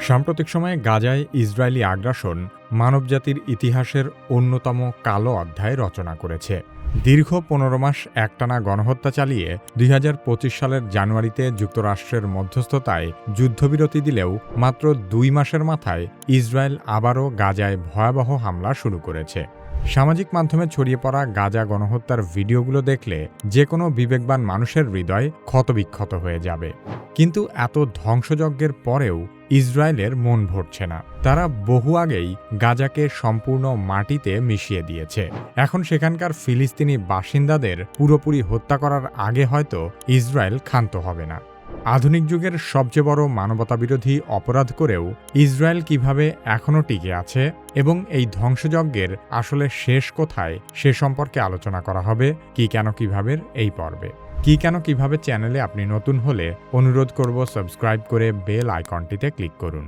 সাম্প্রতিক সময়ে গাজায় ইসরায়েলি আগ্রাসন মানবজাতির ইতিহাসের অন্যতম কালো অধ্যায় রচনা করেছে। দীর্ঘ পনেরো মাস একটানা গণহত্যা চালিয়ে দুই হাজার পঁচিশ সালের জানুয়ারিতে যুক্তরাষ্ট্রের মধ্যস্থতায় যুদ্ধবিরতি দিলেও মাত্র দুই মাসের মাথায় ইসরায়েল আবারও গাজায় ভয়াবহ হামলা শুরু করেছে। সামাজিক মাধ্যমে ছড়িয়ে পড়া গাজা গণহত্যার ভিডিওগুলো দেখলে যে কোনো বিবেকবান মানুষের হৃদয় ক্ষতবিক্ষত হয়ে যাবে। কিন্তু এত ধ্বংসযজ্ঞের পরেও ইসরায়েলের মন ভরছে না। তারা বহু আগেই গাজাকে সম্পূর্ণ মাটিতে মিশিয়ে দিয়েছে। এখন সেখানকার ফিলিস্তিনি বাসিন্দাদের পুরোপুরি হত্যা করার আগে হয়তো ইসরায়েল ক্ষান্ত হবে না। আধুনিক যুগের সবচেয়ে বড় মানবতাবিরোধী অপরাধ করেও ইসরায়েল কীভাবে এখনও টিকে আছে এবং এই ধ্বংসযজ্ঞের আসলে শেষ কোথায় সে সম্পর্কে আলোচনা করা হবে, কি কেন কীভাবে, এই পর্বে। কি কেন, কীভাবে চ্যানেলে আপনি নতুন হলে অনুরোধ করব সাবস্ক্রাইব করে বেল আইকনটিতে ক্লিক করুন।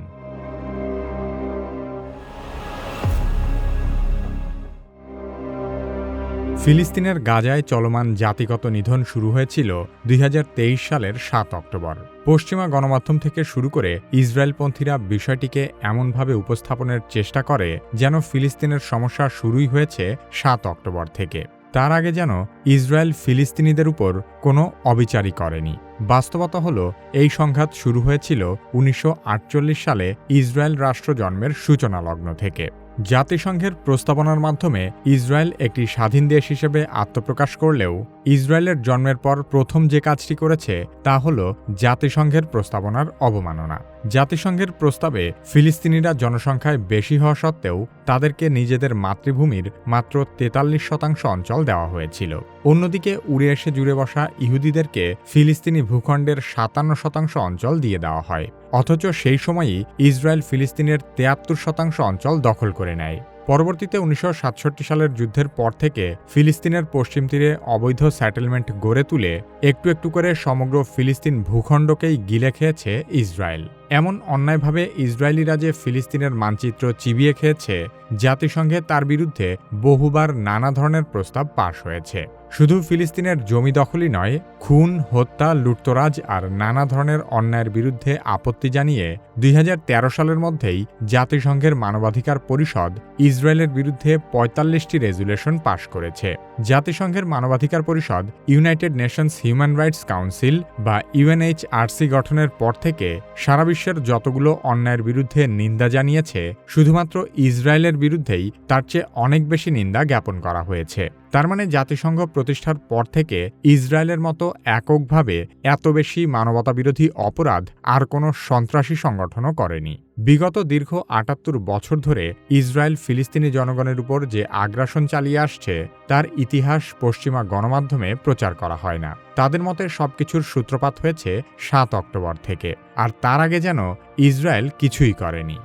ফিলিস্তিনের গাজায় চলমান জাতিগত নিধন শুরু হয়েছিল দুই হাজার তেইশ সালের সাত অক্টোবর। পশ্চিমা গণমাধ্যম থেকে শুরু করে ইসরায়েলপন্থীরা বিষয়টিকে এমনভাবে উপস্থাপনের চেষ্টা করে যেন ফিলিস্তিনের সমস্যা শুরুই হয়েছে সাত অক্টোবর থেকে। তার আগে যেন ইসরায়েল ফিলিস্তিনিদের উপর কোনো অবিচারই করেনি। বাস্তবতা হল, এই সংঘাত শুরু হয়েছিল উনিশশো আটচল্লিশ সালে ইসরায়েল রাষ্ট্র জন্মের সূচনা লগ্ন থেকে। জাতিসংঘের প্রস্তাবনার মাধ্যমে ইসরায়েল একটি স্বাধীন দেশ হিসেবে আত্মপ্রকাশ করলেও, ইসরায়েলের জন্মের পর প্রথম যে কাজটি করেছে তা হল জাতিসংঘের প্রস্তাবনার অবমাননা। জাতিসংঘের প্রস্তাবে ফিলিস্তিনিরা জনসংখ্যায় বেশি হওয়া সত্ত্বেও তাদেরকে নিজেদের মাতৃভূমির মাত্র তেতাল্লিশ শতাংশ অঞ্চল দেওয়া হয়েছিল। অন্যদিকে উড়ে এসে জুড়ে বসা ইহুদিদেরকে ফিলিস্তিনি ভূখণ্ডের সাতান্ন শতাংশ অঞ্চল দিয়ে দেওয়া হয়। অথচ সেই সময়ই ইসরায়েল ফিলিস্তিনের তেয়াত্তর শতাংশ অঞ্চল দখল করে নেয়। পরবর্তীতে উনিশশো সাতষট্টি সালের যুদ্ধের পর থেকে ফিলিস্তিনের পশ্চিম তীরে অবৈধ সেটেলমেন্ট গড়ে তুলে একটু একটু করে সমগ্র ফিলিস্তিন ভূখণ্ডকেই গিলে খেয়েছে ইসরায়েল। এমন অন্যায়ভাবে ইসরায়েলিরা যে ফিলিস্তিনের মানচিত্র চিবিয়ে খেয়েছে, জাতিসংঘে তার বিরুদ্ধে বহুবার নানা ধরনের প্রস্তাব পাশ হয়েছে। শুধু ফিলিস্তিনের জমি দখলই নয়, খুন, হত্যা, লুটতরাজ আর নানা ধরনের অন্যায়ের বিরুদ্ধে আপত্তি জানিয়ে দুই হাজার তেরো সালের মধ্যেই জাতিসংঘের মানবাধিকার পরিষদ ইসরায়েলের বিরুদ্ধে পঁয়তাল্লিশটি রেজুলেশন পাশ করেছে। জাতিসংঘের মানবাধিকার পরিষদ United Nations Human Rights Council বা ইউএনএইচআরসি গঠনের পর থেকে সারা বিশ্বের যতগুলো অন্যায়ের বিরুদ্ধে নিন্দা জানিয়েছে, শুধুমাত্র ইসরায়েলের বিরুদ্ধেই তার চেয়ে অনেক বেশি নিন্দা জ্ঞাপন করা হয়েছে। তার মানে জাতিসংঘ প্রতিষ্ঠার পর থেকে ইসরায়েলের মতো এককভাবে এত বেশি মানবতাবিরোধী অপরাধ আর কোনো সন্ত্রাসী সংগঠনও করেনি। বিগত দীর্ঘ আটাত্তর বছর ধরে ইসরায়েল ফিলিস্তিনি জনগণের উপর যে আগ্রাসন চালিয়ে আসছে, তার ইতিহাস পশ্চিমা গণমাধ্যমে প্রচার করা হয় না। তাদের মতে সবকিছুর সূত্রপাত হয়েছে সাত অক্টোবর থেকে, আর তার আগে যেন ইসরায়েল কিছুই করেনি।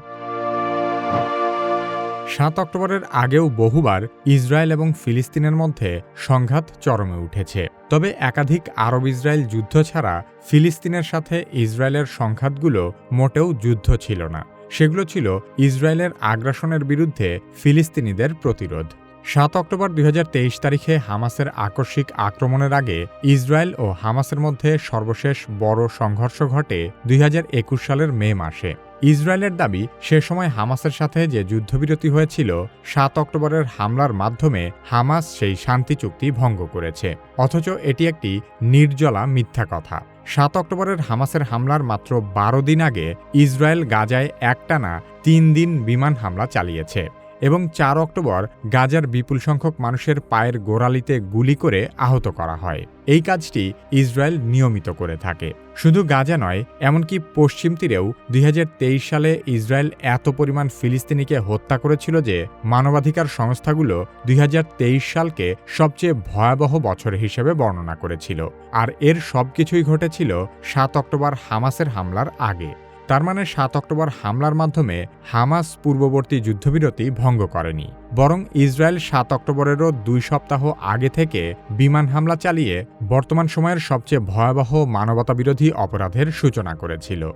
সাত অক্টোবরের আগেও বহুবার ইসরায়েল এবং ফিলিস্তিনের মধ্যে সংঘাত চরমে উঠেছে। তবে একাধিক আরব ইসরায়েল যুদ্ধ ছাড়া ফিলিস্তিনের সাথে ইসরায়েলের সংঘাতগুলো মোটেও যুদ্ধ ছিল না। সেগুলো ছিল ইসরায়েলের আগ্রাসনের বিরুদ্ধে ফিলিস্তিনিদের প্রতিরোধ। সাত অক্টোবর দুই হাজার তেইশ তারিখে হামাসের আকস্মিক আক্রমণের আগে ইসরায়েল ও হামাসের মধ্যে সর্বশেষ বড় সংঘর্ষ ঘটে দুই হাজার একুশ সালের মে মাসে। ইসরায়েলের দাবি, সে সময় হামাসের সাথে যে যুদ্ধবিরতি হয়েছিল, সাত অক্টোবরের হামলার মাধ্যমে হামাস সেই শান্তি চুক্তি ভঙ্গ করেছে। অথচ এটি একটি নির্জলা মিথ্যা কথা। সাত অক্টোবরের হামাসের হামলার মাত্র বারো দিন আগে ইসরায়েল গাজায় একটানা তিন দিন বিমান হামলা চালিয়েছে। এবং চার অক্টোবর গাজার বিপুল সংখ্যক মানুষের পায়ের গোড়ালিতে গুলি করে আহত করা হয়। এই কাজটি ইসরায়েল নিয়মিত করে থাকে। শুধু গাজা নয়, এমনকি পশ্চিম তীরেও দুই হাজার তেইশ সালে ইসরায়েল এত পরিমাণ ফিলিস্তিনিকে হত্যা করেছিল যে মানবাধিকার সংস্থাগুলো দুই হাজার তেইশ সালকে সবচেয়ে ভয়াবহ বছর হিসেবে বর্ণনা করেছিল। আর এর সবকিছুই ঘটেছিল সাত অক্টোবর হামাসের হামলার আগে। তার মানে সাত অক্টোবর হামলার মাধ্যমে হামাস পূর্ববর্তী যুদ্ধবিরতি ভঙ্গ করেনি। বরং ইসরায়েল সাত অক্টোবরেরও দুই সপ্তাহ আগে থেকে বিমান হামলা চালিয়ে বর্তমান সময়ের সবচেয়ে ভয়াবহ মানবতাবিরোধী অপরাধের সূচনা করেছিল।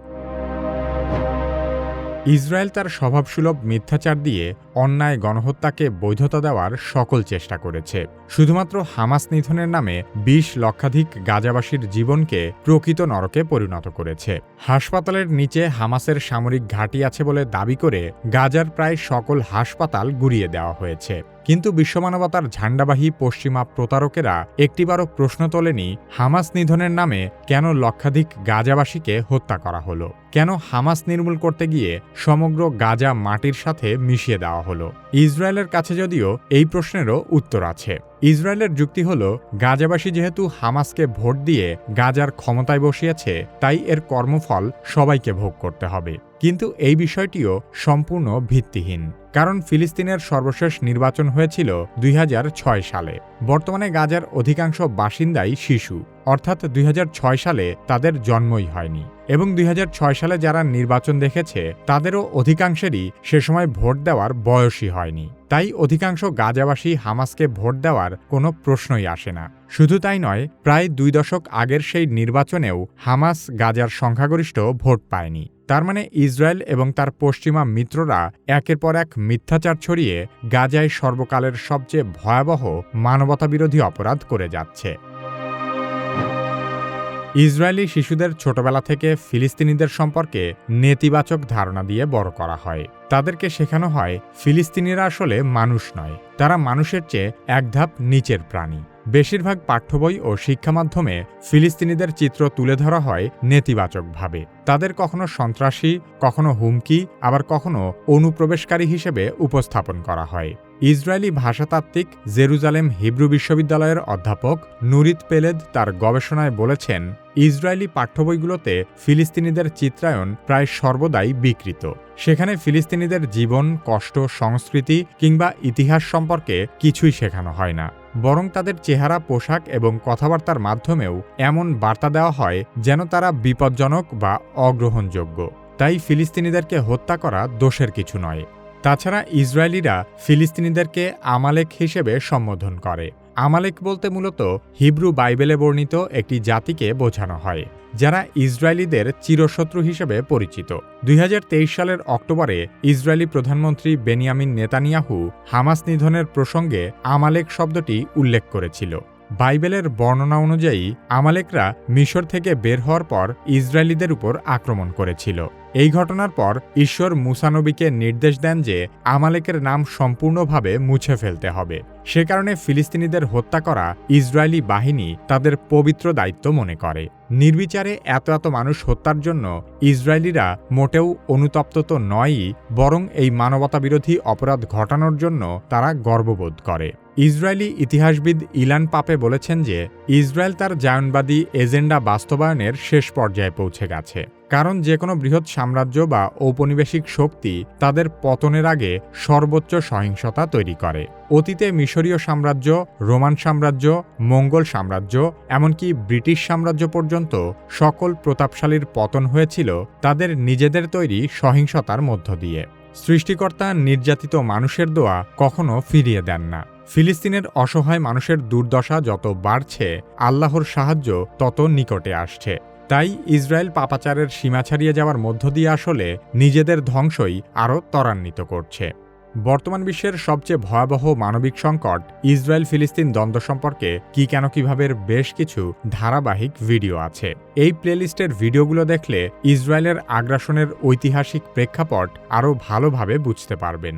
ইসরায়েল তার স্বভাবসুলভ মিথ্যাচার দিয়ে অন্যায় গণহত্যাকে বৈধতা দেওয়ার সকল চেষ্টা করেছে। শুধুমাত্র হামাস নিধনের নামে বিশ লক্ষাধিক গাজাবাসীর জীবনকে প্রকৃত নরকে পরিণত করেছে। হাসপাতালের নিচে হামাসের সামরিক ঘাঁটি আছে বলে দাবি করে গাজার প্রায় সকল হাসপাতাল গুড়িয়ে দেওয়া হয়েছে। কিন্তু বিশ্বমানবতার ঝান্ডাবাহী পশ্চিমা প্রতারকেরা একটিবারও প্রশ্ন তোলেনি হামাস নিধনের নামে কেন লক্ষাধিক গাজাবাসীকে হত্যা করা হলো। কেন হামাস নির্মূল করতে গিয়ে সমগ্র গাজা মাটির সাথে মিশিয়ে দেওয়া হলো। ইসরায়েলের কাছে যদিও এই প্রশ্নেরও উত্তর আছে। ইসরায়েলের যুক্তি হল, গাজাবাসী যেহেতু হামাসকে ভোট দিয়ে গাজার ক্ষমতায় বসিয়েছে, তাই এর কর্মফল সবাইকে ভোগ করতে হবে। কিন্তু এই বিষয়টিও সম্পূর্ণ ভিত্তিহীন, কারণ ফিলিস্তিনের সর্বশেষ নির্বাচন হয়েছিল দুই হাজার ছয় সালে। বর্তমানে গাজার অধিকাংশ বাসিন্দাই শিশু, অর্থাৎ দুই হাজার ছয় সালে তাদের জন্মই হয়নি। এবং দুই হাজার ছয় সালে যারা নির্বাচন দেখেছে, তাদেরও অধিকাংশেরই সে সময় ভোট দেওয়ার বয়সই হয়নি। তাই অধিকাংশ গাজাবাসী হামাসকে ভোট দেওয়ার কোনো প্রশ্নই আসে না। শুধু তাই নয়, প্রায় দুই দশক আগের সেই নির্বাচনেও হামাস গাজার সংখ্যাগরিষ্ঠ ভোট পায়নি। তার মানে ইসরায়েল এবং তার পশ্চিমা মিত্ররা একের পর এক মিথ্যাচার ছড়িয়ে গাজায় সর্বকালের সবচেয়ে ভয়াবহ মানবতাবিরোধী অপরাধ করে যাচ্ছে। ইসরায়েলি শিশুদের ছোটবেলা থেকে ফিলিস্তিনিদের সম্পর্কে নেতিবাচক ধারণা দিয়ে বড় করা হয়। তাদেরকে শেখানো হয়, ফিলিস্তিনিরা আসলে মানুষ নয়, তারা মানুষের চেয়ে এক ধাপ নিচের প্রাণী। বেশিরভাগ পাঠ্য বই ও শিক্ষা মাধ্যমে ফিলিস্তিনিদের চিত্র তুলে ধরা হয় নেতিবাচকভাবে। তাদের কখনো সন্ত্রাসী, কখনো হুমকি, আবার কখনো অনুপ্রবেশকারী হিসেবে উপস্থাপন করা হয়। ইসরায়েলি ভাষাতাত্ত্বিক জেরুজালেম হিব্রু বিশ্ববিদ্যালয়ের অধ্যাপক নুরিত পেলেদ তার গবেষণায় বলেছেন, ইসরায়েলি পাঠ্য বইগুলোতে ফিলিস্তিনিদের চিত্রায়ন প্রায় সর্বদাই বিকৃত। সেখানে ফিলিস্তিনিদের জীবন, কষ্ট, সংস্কৃতি কিংবা ইতিহাস সম্পর্কে কিছুই শেখানো হয় না। বরং তাদের চেহারা, পোশাক এবং কথাবার্তার মাধ্যমেও এমন বার্তা দেওয়া হয় যেন তারা বিপজ্জনক বা অগ্রহণযোগ্য। তাই ফিলিস্তিনিদেরকে হত্যা করা দোষের কিছু নয়। তাছাড়া ইসরায়েলিরা ফিলিস্তিনিদেরকে আমালেক হিসেবে সম্বোধন করে। আমালেক বলতে মূলত হিব্রু বাইবেলে বর্ণিত একটি জাতিকে বোঝানো হয়, যারা ইসরায়েলিদের চিরশত্রু হিসেবে পরিচিত। দুই হাজার তেইশ সালের অক্টোবরে ইসরায়েলি প্রধানমন্ত্রী বেনিয়ামিন নেতানিয়াহু হামাস নিধনের প্রসঙ্গে আমালেক শব্দটি উল্লেখ করেছিল। বাইবেলের বর্ণনা অনুযায়ী আমালেকরা মিশর থেকে বের হওয়ার পর ইসরায়েলিদের উপর আক্রমণ করেছিল। এই ঘটনার পর ঈশ্বর মুসানবীকে নির্দেশ দেন যে আমালেকের নাম সম্পূর্ণভাবে মুছে ফেলতে হবে। সে কারণে ফিলিস্তিনিদের হত্যা করা ইসরায়েলি বাহিনী তাদের পবিত্র দায়িত্ব মনে করে। নির্বিচারে এত এত মানুষ হত্যার জন্য ইসরায়েলিরা মোটেও অনুতপ্ত তো নয়ই, বরং এই মানবতাবিরোধী অপরাধ ঘটানোর জন্য তারা গর্ববোধ করে। ইসরায়েলি ইতিহাসবিদ ইলান পাপে বলেছেন যে, ইসরায়েল তার জায়নবাদী এজেন্ডা বাস্তবায়নের শেষ পর্যায়ে পৌঁছে গেছে। কারণ যে কোনো বৃহৎ সাম্রাজ্য বা ঔপনিবেশিক শক্তি তাদের পতনের আগে সর্বোচ্চ সহিংসতা তৈরি করে। অতীতে মিশরীয় সাম্রাজ্য, রোমান সাম্রাজ্য, মঙ্গল সাম্রাজ্য, এমনকি ব্রিটিশ সাম্রাজ্য পর্যন্ত সকল প্রতাপশালীর পতন হয়েছিল তাদের নিজেদের তৈরি সহিংসতার মধ্য দিয়ে। সৃষ্টিকর্তা নির্যাতিত মানুষের দোয়া কখনো ফিরিয়ে দেন না। ফিলিস্তিনের অসহায় মানুষের দুর্দশা যত বাড়ছে, আল্লাহর সাহায্য তত নিকটে আসছে। তাই ইসরায়েল পাপাচারের সীমা ছাড়িয়ে যাওয়ার মধ্য দিয়ে আসলে নিজেদের ধ্বংসই আরও ত্বরান্বিত করছে। বর্তমান বিশ্বের সবচেয়ে ভয়াবহ মানবিক সংকট ইসরায়েল ফিলিস্তিন দ্বন্দ্ব সম্পর্কে কি কেন কীভাবে বেশ কিছু ধারাবাহিক ভিডিও আছে। এই প্লেলিস্টের ভিডিওগুলো দেখলে ইসরায়েলের আগ্রাসনের ঐতিহাসিক প্রেক্ষাপট আরও ভালোভাবে বুঝতে পারবেন।